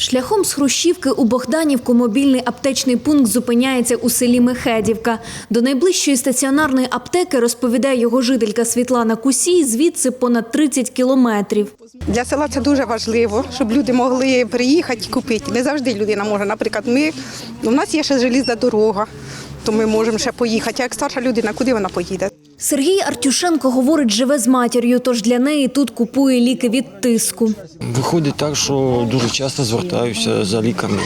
Шляхом з Хрущівки у Богданівку мобільний аптечний пункт зупиняється у селі Мехедівка. До найближчої стаціонарної аптеки, розповідає його жителька Світлана Кусій, звідси понад 30 кілометрів. Для села це дуже важливо, щоб люди могли приїхати і купити. Не завжди людина може. Наприклад, ми у нас є ще желізна дорога, то ми можемо ще поїхати. А як старша людина, куди вона поїде? Сергій Артюшенко говорить, живе з матір'ю, тож для неї тут купує ліки від тиску. Виходить так, що дуже часто звертаюся за ліками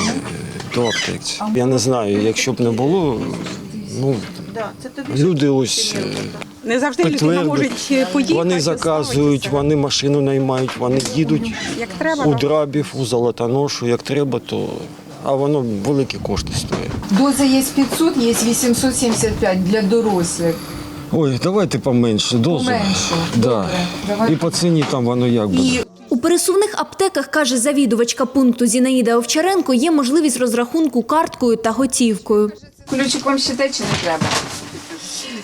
до аптеки. Я не знаю, якщо б не було, ну люди ось е, Не завжди людина може поїхати. Вони заказують, вони машину наймають, вони їдуть Як треба, у драбів, у золотоношу, як треба, то а воно великі кошти стоїть. Доза є 500, є 875 для дорослих. Ой, давайте поменше дозу. Поменше. Да. Добре. І по ціні там воно як буде. І У пересувних аптеках, каже завідувачка пункту Зінаїда Овчаренко, є можливість розрахунку карткою та готівкою. ключик вам ще те чи не треба?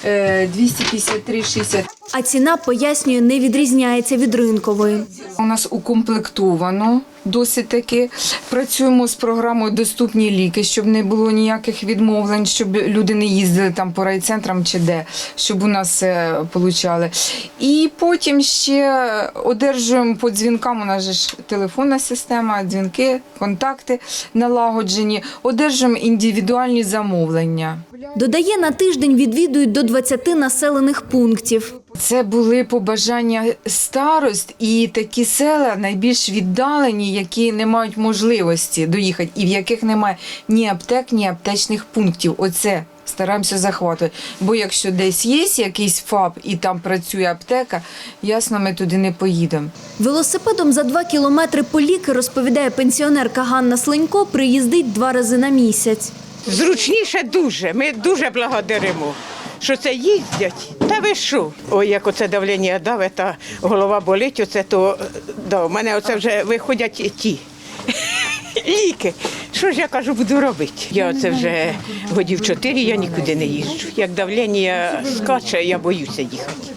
Е, 253,60. А ціна, пояснює, не відрізняється від ринкової. У нас укомплектовано досить таки. Працюємо з програмою Доступні ліки, щоб не було ніяких відмовлень, щоб люди не їздили там по райцентрам чи де, щоб у нас все получали. І потім ще одержуємо по дзвінкам. У нас же ж телефонна система, дзвінки, контакти налагоджені. Одержуємо індивідуальні замовлення. Додає, на тиждень відвідують до 20 населених пунктів. Це були побажання старост і такі села найбільш віддалені, які не мають можливості доїхати, і в яких немає ні аптек, ні аптечних пунктів. Оце стараємося захватувати. Бо якщо десь є якийсь ФАП і там працює аптека, ясно, ми туди не поїдемо. Велосипедом за два кілометри по ліки, розповідає пенсіонерка Ганна Сленько, приїздить два рази на місяць. Зручніше дуже. Ми дуже благодаримо, що це їздять. Та ви що? Ой, як оце давлення даве, та голова болить, оце то да, у мене оце вже виходять ті ліки. Що ж я кажу, буду робити? Я оце вже годів чотири, я нікуди не їжджу. Як давлення скаче, я боюся їхати.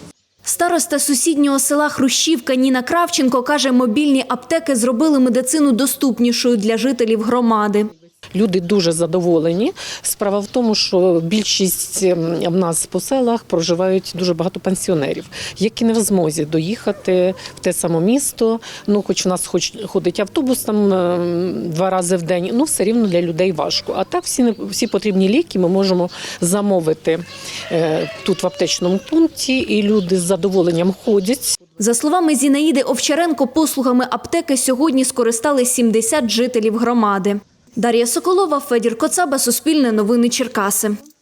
Староста сусіднього села Хрущівка Ніна Кравченко каже, мобільні аптеки зробили медицину доступнішою для жителів громади. Люди дуже задоволені. Справа в тому, що більшість ем, в нас по селах проживають дуже багато пенсіонерів, які не в змозі доїхати в те саме місто. Ну, хоч у нас хоч ходить автобус там ем, два рази в день, ну все рівно для людей важко. А так всі всі потрібні ліки ми можемо замовити е, тут в аптечному пункті, і люди з задоволенням ходять. За словами Зінаїди Овчаренко, послугами аптеки сьогодні скористали 70 жителів громади. Дар'я Соколова, Федір Коцаба, Суспільне новини Черкаси.